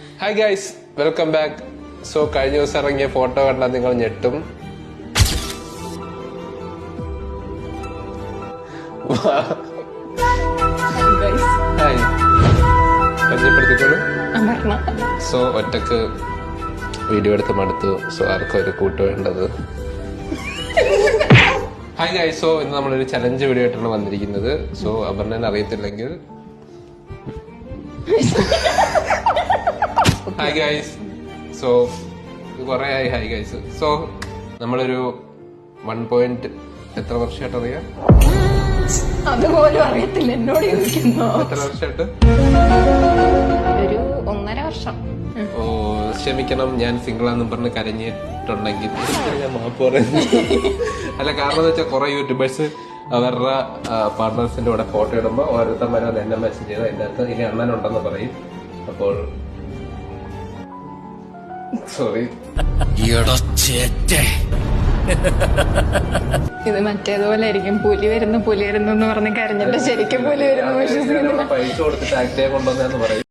Hi guys welcome back so കഴിഞ്ഞ ദിവസം ഇറങ്ങിയ ഫോട്ടോ കണ്ടാൽ നിങ്ങൾ ഞെട്ടും. ഹായ് സോ ഒറ്റയ്ക്ക് വീഡിയോ എടുത്ത് മടുത്തു. സോ ആർക്കും ഒരു കൂട്ട് വേണ്ടത്. ഹായ് ഗൈസ് സോ ഇന്ന് നമ്മളൊരു ചലഞ്ച് വീഡിയോ ആയിട്ടാണ് വന്നിരിക്കുന്നത്. സോ അപർണൻ അറിയത്തില്ലെങ്കിൽ. ഹായ് ഗൈസ് സോ കുറേ ആയി ഹായ് ഗൈസ് സോ നമ്മളൊരു വൺ പോയിന്റ് എത്ര വർഷമായിട്ട് അറിയാം അതുപോലും അറിയത്തില്ല. എന്നോട് ചോദിക്കുന്നു. എത്ര വർഷമായിട്ട് ഒരു ഒന്നര വർഷം. ഓ ക്ഷമിക്കണം. ഞാൻ സിംഗിൾ ആണെന്ന് പറഞ്ഞ് കരഞ്ഞിട്ടുണ്ടെങ്കിൽ ഞാൻ മാപ്പ് പറയുന്നു അല്ല കാരണം എന്ന് വെച്ചാൽ കുറെ യൂട്യൂബേഴ്സ് അവരുടെ പാർട്ട്നേഴ്സിന്റെ കൂടെ ഫോട്ടോ ഇടുമ്പോൾ ഓരോരുത്തർ വരെ എന്നെ മെസ്സേജ് ചെയ്ത് അതിന്റെ അകത്ത് ഇനി അണ്ണനുണ്ടെന്ന് പറയും. അപ്പോൾ സോറി ഇത് മറ്റേതുപോലെ ആയിരിക്കും പുലി വരുന്നു പുലി വരുന്നു എന്ന് പറഞ്ഞ് കരഞ്ഞിട്ട് ശരിക്കും പുലി വരുന്നു. വിശ്വസിക്കുന്നില്ല പൈസ കൊടുത്തിട്ട് ആക്ടേ കൊണ്ടുവന്നു പറയും.